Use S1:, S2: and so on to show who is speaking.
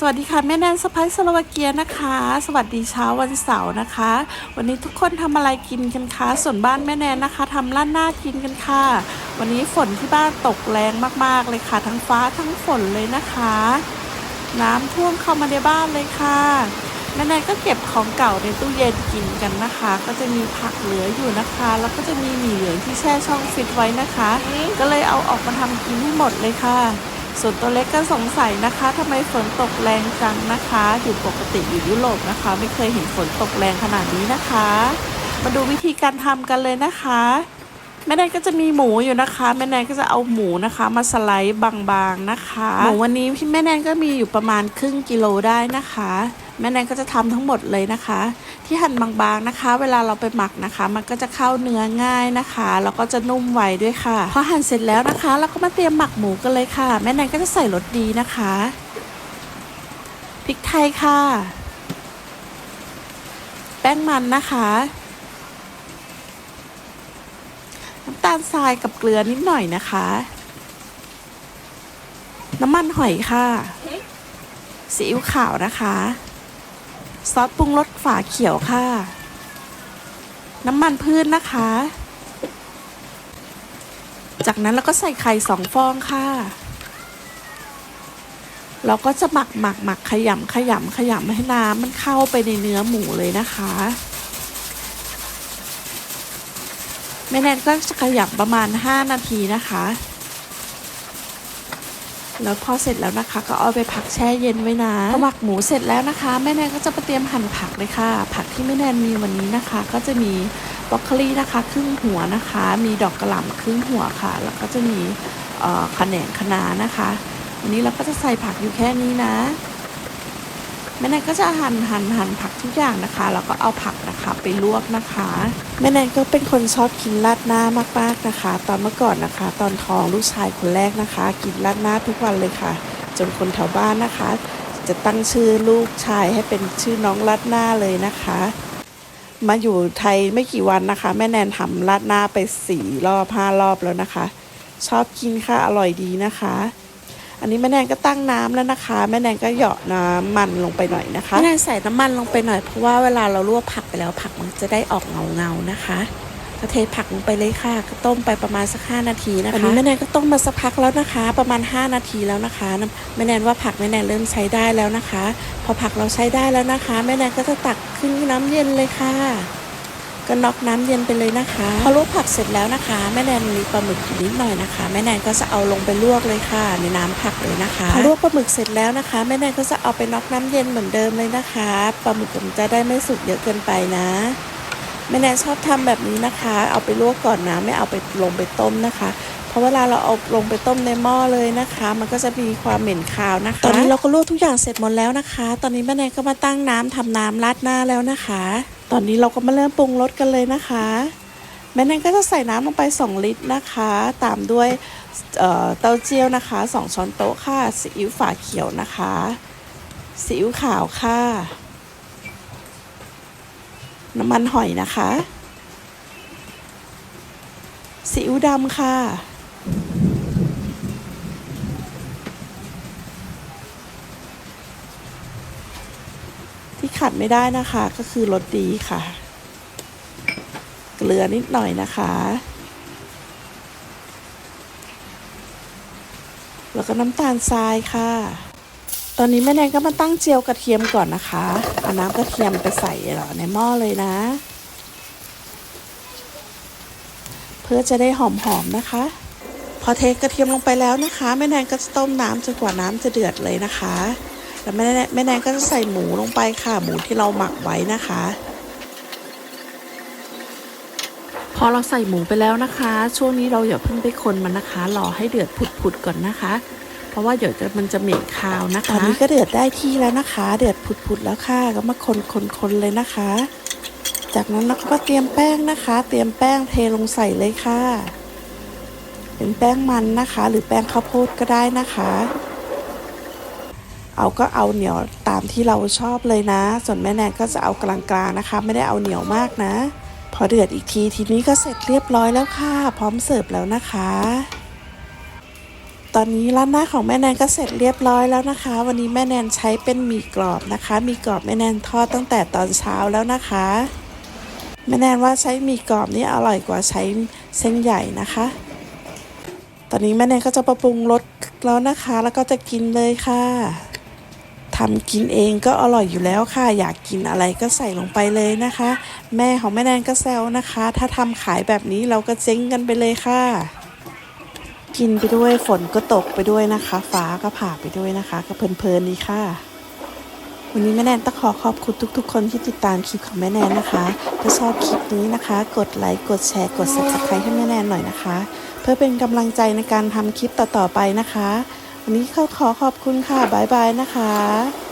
S1: สวัสดีค่ะ แม่แนนสไปซ์สโลวาเกียนะคะ สวัสดีเช้าวันเสาร์นะคะ วันนี้ทุกคนทำอะไรกินกันคะส่วนบ้านแม่แนนนะคะทำร้านหน้ากินกันค่ะ วันนี้ฝนที่บ้านตกแรงมากๆเลยค่ะ ทั้งฟ้าทั้งฝนเลยนะคะ น้ำท่วมเข้ามาในบ้านเลยค่ะแม่แนนก็เก็บของเก่าในตู้เย็นกินกันนะคะ ก็จะมีผักเหลืออยู่นะคะ แล้วก็จะมีหมี่เหลืองที่แช่ช่องฟิตไว้นะคะ ก็เลยเอาออกมาทำกินให้หมดเลยค่ะ ส่วนตัวเล็กก็สงสัยนะคะทำไมฝนตกแรงจังนะคะ อยู่ปกติอยู่ยุโรปนะคะ ไม่เคยเห็นฝนตกแรงขนาดนี้นะคะ มาดูวิธีการทำกันเลยนะคะแม่แนนก็จะมีหมูอยู่นะคะแม่แนนก็จะเอาหมูนะคะ มาสไลด์บางๆนะคะ หมูวันนี้พี่แม่แนนก็มีอยู่ประมาณครึ่งกิโลได้นะคะ แม่แนนก็จะทำทั้งหมดเลยนะคะ ที่หั่นบางๆนะคะ เวลาเราไปหมักนะคะ มันก็จะเข้าเนื้อง่ายนะคะแล้วก็จะนุ่มไวด้วยค่ะพอหั่นเสร็จแล้วนะคะเราก็มาเตรียมหมักหมูกันเลยค่ะ แม่แนนก็จะใส่รสดีนะคะพริกไทยค่ะ แป้งมันนะคะน้ำตาลทรายกับเกลือนิดหน่อยนะคะ น้ำมันหอยค่ะซีอิ๊วขาวนะคะ ซอสปรุงรสฝาเขียวค่ะ น้ำมันพืชนนะคะ จากนั้นเราก็ใส่ไข่สองฟองค่ะ เราก็จะหมักหมักหมักขยำขยำขยำให้น้ำมันเข้าไปในเนื้อหมูเลยนะคะแม่แนนก็จะขยับประมาณ 5 นาทีนะคะ แล้วพอเสร็จแล้วนะคะ ก็เอาไปพักแช่เย็นไว้นะพอหมักหมูเสร็จแล้วนะคะ แม่แนนก็จะไปเตรียมหั่นผักเลยค่ะ ผักที่แม่แนนมีวันนี้นะคะ ก็จะมีบรอกโคลีนะคะ ครึ่งหัวนะคะ มีดอกกระหล่ำครึ่งหัวค่ะ แล้วก็จะมีเอ่อขะแหนงคะน้านะคะ วันนี้เราก็จะใส่ผักอยู่แค่นี้นะ แม่แนนก็จะหั่นหั่นหั่นผักทุกอย่างนะคะ แล้วก็เอาผักนะคะไปลวกนะคะแม่แนนก็เป็นคนชอบกินราดหน้ามากๆนะคะ ตอนเมื่อก่อนนะคะ ตอนท้องลูกชายคนแรกนะคะ กินราดหน้าทุกวันเลยค่ะ จนคนแถวบ้านนะคะ จะตั้งชื่อลูกชายให้เป็นชื่อน้องราดหน้าเลยนะคะ มาอยู่ไทยไม่กี่วันนะคะ แม่แนนทำราดหน้าไปสี่รอบห้ารอบแล้วนะคะ ชอบกินค่ะอร่อยดีนะคะ อันนี้แม่แนนก็ตั้งน้ำแล้วนะคะ แม่แนนก็เหยาะน้ำมันลงไปหน่อยนะคะแม่แนนใส่น้ำมันลงไปหน่อยเพราะว่าเวลาเราลวกผักไปแล้วผักมันจะได้ออกเงาเงาๆนะคะก็เทผักลงไปเลยค่ะก็ต้มไปประมาณสัก 5 นาทีนะคะอันนี้แม่แนนก็ต้มมาสักพักแล้วนะคะ ประมาณ 5 นาทีแล้วนะคะน้ำแม่แนนว่าผักแม่แนนเริ่มใช้ได้แล้วนะคะ พอผักเราใช้ได้แล้วนะคะ แม่แนนก็จะตักขึ้นน้ำเย็นเลยค่ะ ก็น็อกน้ำเย็นไปเลยนะคะพอลวกผักเสร็จแล้วนะคะ แม่แนนมีปลาหมึกอยู่นิดหน่อยนะคะ แม่แนนก็จะเอาลงไปลวกเลยค่ะ ในน้ำผักเลยนะคะพอลวกปลาหมึกเสร็จแล้วนะคะ แม่แนนก็จะเอาไปน็อกน้ำเย็นเหมือนเดิมเลยนะคะปลาหมึกมันจะได้ไม่สุกเยอะเกินไปนะแม่แนนชอบทำแบบนี้นะคะ เอาไปลวกก่อนนะไม่เอาไปลงไปต้มนะคะ เพราะเวลาเราเอาลงไปต้มในหม้อเลยนะคะ มันก็จะมีความเหม็นคาวนะคะ ตอนนี้เราก็ลวกทุกอย่างเสร็จหมดแล้วนะคะ ตอนนี้แม่แนนก็มาตั้งน้ำทำน้ำราดหน้าแล้วนะคะ ตอนนี้เราก็มาเริ่มปรุงรสกันเลยนะคะแม่แนนก็จะใส่น้ำลงไป 2 ลิตรนะคะ ตามด้วยเอ่อเต้าเจี้ยวนะคะ 2 ช้อนโต๊ะค่ะซีอิ๊วฝาเขียวนะคะซีอิ๊วขาวค่ะ น้ำมันหอยนะคะซีอิ๊วดำค่ะ ที่ ขาดไม่ได้นะคะ ก็คือรสดีค่ะ เกลือนิดหน่อยนะคะ แล้วก็น้ำตาลทรายค่ะ ตอนนี้แม่แนนก็มาตั้งเจียวกระเทียมก่อนนะคะเอาน้ำกระเทียมไปใส่ในหม้อเลยนะ เพื่อจะได้หอมๆนะคะพอเทกระเทียมลงไปแล้วนะคะแม่แนนก็จะต้มน้ำจนกว่าน้ำจะเดือดเลยนะคะ แล้วแม่แนแม่แนนก็จะใส่หมูลงไปค่ะ หมูที่เราหมักไว้นะคะ พอเราใส่หมูไปแล้วนะคะ ช่วงนี้เราอย่าเพิ่งไปคนมันนะคะรอให้เดือดผุดๆก่อนนะคะ เพราะว่าเดี๋ยวจะมันจะเหม็นคาวนะคะ ตอนนี้ก็เดือดได้ที่แล้วนะคะ เดือดผุดๆแล้วค่ะ ก็มาคนๆๆเลยนะคะ จากนั้นเราก็มาเตรียมแป้งนะคะ เตรียมแป้งเทลงใส่เลยค่ะ เป็นแป้งมันนะคะ หรือแป้งข้าวโพดก็ได้นะคะ เอาก็เอาเหนียวตามที่เราชอบเลยนะ ส่วนแม่แนนก็จะเอากลางๆนะคะ ไม่ได้เอาเหนียวมากนะ พอเดือดอีกทีทีนี้ก็เสร็จเรียบร้อยแล้วค่ะ พร้อมเสิร์ฟแล้วนะคะ ตอนนี้ร้านหน้าของแม่แนนก็เสร็จเรียบร้อยแล้วนะคะ วันนี้แม่แนนใช้เป็นหมี่กรอบนะคะหมี่กรอบแม่แนนทอดตั้งแต่ตอนเช้าแล้วนะคะแม่แนนว่าใช้หมี่กรอบนี่อร่อยกว่าใช้เส้นใหญ่นะคะ ตอนนี้แม่แนนก็จะประปรุงรสแล้วนะคะ แล้วก็จะกินเลยค่ะ ทำกินเองก็อร่อยอยู่แล้วค่ะ อยากกินอะไรก็ใส่ลงไปเลยนะคะ แม่ของแม่แนนก็แซวนะคะ ถ้าทำขายแบบนี้เราก็เจ๊งกันไปเลยค่ะ กินไปด้วยฝนก็ตกไปด้วยนะคะ ฟ้าก็ผ่าไปด้วยนะคะ ก็เพลินๆดีค่ะ วันนี้แม่แนนต้องขอขอบคุณทุก ๆ คนที่ติดตามคลิปของแม่แนนนะคะ ถ้าชอบคลิปนี้นะคะ กดไลค์กดแชร์กด subscribe ให้แม่แนนหน่อยนะคะ เพื่อเป็นกำลังใจในการทำคลิปต่อๆไปนะคะ วันนี้เขาขอขอบคุณค่ะ บ๊ายบายนะคะ